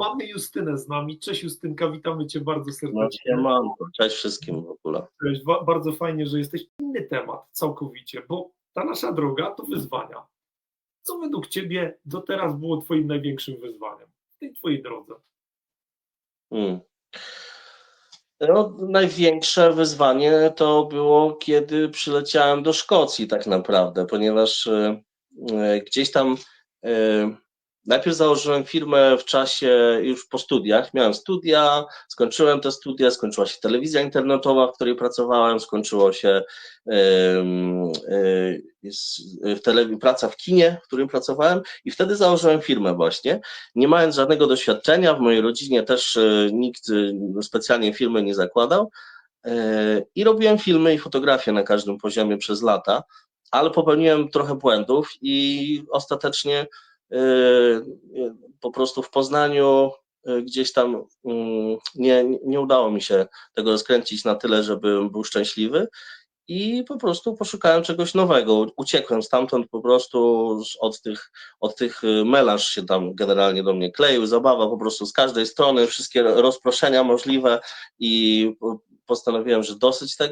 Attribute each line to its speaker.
Speaker 1: Mamy Justynę z nami. Cześć Justynka, witamy Cię bardzo
Speaker 2: No
Speaker 1: serdecznie.
Speaker 2: siemano, cześć wszystkim w ogóle.
Speaker 1: Cześć, ba- bardzo fajnie, że jesteś. Inny temat całkowicie, bo ta nasza droga to wyzwania. Co według Ciebie do teraz było Twoim największym wyzwaniem w tej Twojej drodze?
Speaker 2: Hmm. No, największe wyzwanie to było, kiedy przyleciałem do Szkocji tak naprawdę, ponieważ e, e, gdzieś tam e, najpierw założyłem firmę w czasie już po studiach. Miałem studia, skończyłem te studia, skończyła się telewizja internetowa, w której pracowałem, skończyło się w telewi- praca w kinie, w którym pracowałem i wtedy założyłem firmę właśnie. Nie mając żadnego doświadczenia, w mojej rodzinie też e, nikt specjalnie firmy nie zakładał e, i robiłem filmy i fotografie na każdym poziomie przez lata, ale popełniłem trochę błędów i ostatecznie po prostu w Poznaniu e, gdzieś tam mm, nie, nie udało mi się tego rozkręcić na tyle, żebym był szczęśliwy i po prostu poszukałem czegoś nowego. Uciekłem stamtąd po prostu od tych, od tych y, melanż się tam generalnie do mnie kleił, zabawa po prostu z każdej strony, wszystkie rozproszenia możliwe i po- postanowiłem, że dosyć tego.